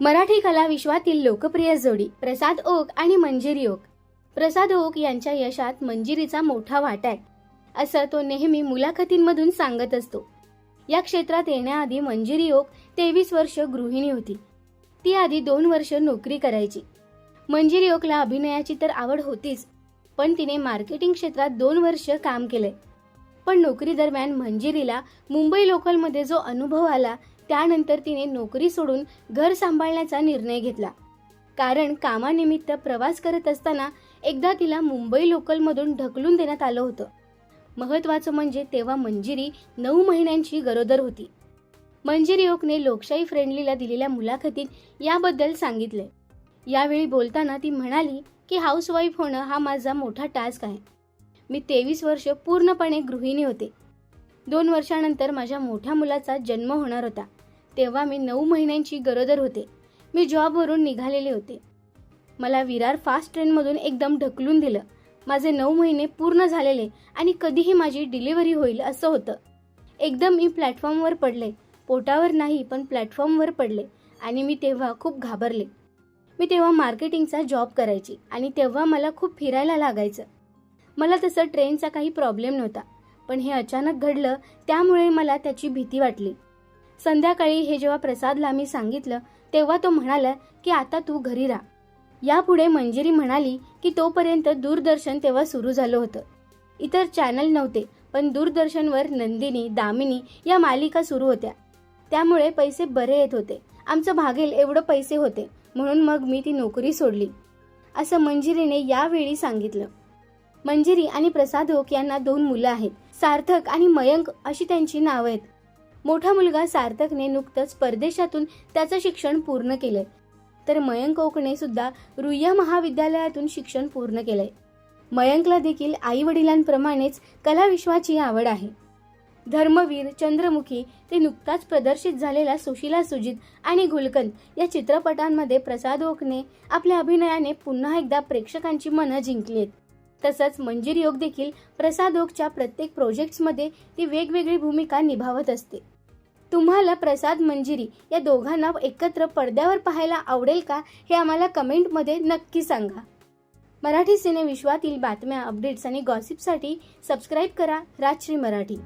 मराठी कला विश्वातील लोकप्रिय जोडी प्रसाद ओक आणि मंजिरी ओक. प्रसाद ओक यांच्या यशात मंजिरीचा मोठा वाटा आहे. असं तो नेहमी मुलाखतींमधून सांगत असतो. या क्षेत्रात येण्याआधी मंजिरी ओक तेवीस वर्ष गृहिणी होती. ती आधी दोन वर्ष नोकरी करायची. मंजिरी ओकला अभिनयाची तर आवड होतीच पण तिने मार्केटिंग क्षेत्रात दोन वर्ष काम केले पण नोकरी दरम्यान मंजिरीला मुंबई लोकलमध्ये जो अनुभव आला त्यानंतर तिने नोकरी सोडून घर सांभाळण्याचा निर्णय घेतला. कारण कामानिमित्त प्रवास करत असताना एकदा तिला मुंबई लोकलमधून ढकलून देण्यात आलं होतं. महत्वाचं म्हणजे तेव्हा मंजिरी नऊ महिन्यांची गरोदर होती. मंजिरी ओकने लोकशाही फ्रेंडलीला दिलेल्या मुलाखतीत याबद्दल सांगितले. यावेळी बोलताना ती म्हणाली की हाऊसवाईफ होणं हा माझा मोठा टास्क आहे. मी तेवीस वर्ष पूर्णपणे गृहिणी होते. दोन वर्षानंतर माझ्या मोठ्या मुलाचा जन्म होणार होता. तेव्हा मी नऊ महिन्यांची गरोदर होते. मी जॉबवरून निघालेले होते. मला विरार फास्ट ट्रेनमधून एकदम ढकलून दिलं. माझे नऊ महिने पूर्ण झालेले आणि कधीही माझी डिलिव्हरी होईल असं होतं. एकदम मी प्लॅटफॉर्मवर पडले. पोटावर नाही पण प्लॅटफॉर्मवर पडले आणि मी तेव्हा खूप घाबरले. मी तेव्हा मार्केटिंगचा जॉब करायची आणि तेव्हा मला खूप फिरायला लागायचं. मला तसं ट्रेनचा काही प्रॉब्लेम नव्हता पण हे अचानक घडलं त्यामुळे मला त्याची भीती वाटली. संध्याकाळी हे जेव्हा प्रसादला मी सांगितलं तेव्हा तो म्हणाला की आता तू घरी राहा. यापुढे मंजिरी म्हणाली की तोपर्यंत दूरदर्शन तेव्हा सुरू झालं होतं. इतर चॅनल नव्हते पण दूरदर्शनवर नंदिनी दामिनी या मालिका सुरू होत्या. त्यामुळे पैसे बरे येत होते. आमचं भागेल एवढं पैसे होते म्हणून मग मी ती नोकरी सोडली. असं मंजिरीने यावेळी सांगितलं. मंजिरी आणि प्रसाद ओक यांना दोन मुलं आहेत सार्थक आणि मयंक अशी त्यांची नावं आहेत. मोठा मुलगा सार्थकने नुकतंच परदेशातून त्याचं शिक्षण पूर्ण केलंय. तर मयंक ओकने सुद्धा रुईया महाविद्यालयातून शिक्षण पूर्ण केलंय. मयंकला देखील आई वडिलांप्रमाणेच कलाविश्वाची आवड आहे. धर्मवीर चंद्रमुखी ते नुकताच प्रदर्शित झालेला सुशीला सुजित आणि गुलकंद या चित्रपटांमध्ये प्रसाद ओकने आपल्या अभिनयाने पुन्हा एकदा प्रेक्षकांची मनं जिंकली आहेत तसंच मंजीर योग देखील प्रसाद ओकच्या प्रत्येक प्रोजेक्ट्समध्ये ती वेगवेगळी भूमिका निभावत असते. तुम्हाला प्रसाद मंजिरी या दोघांना एकत्र पडद्यावर पाहायला आवडेल का हे आम्हाला कमेंटमध्ये नक्की सांगा. मराठी सिनेविश्वातील बातम्या अपडेट्स आणि गॉसिपसाठी सबस्क्राईब करा राजश्री मराठी.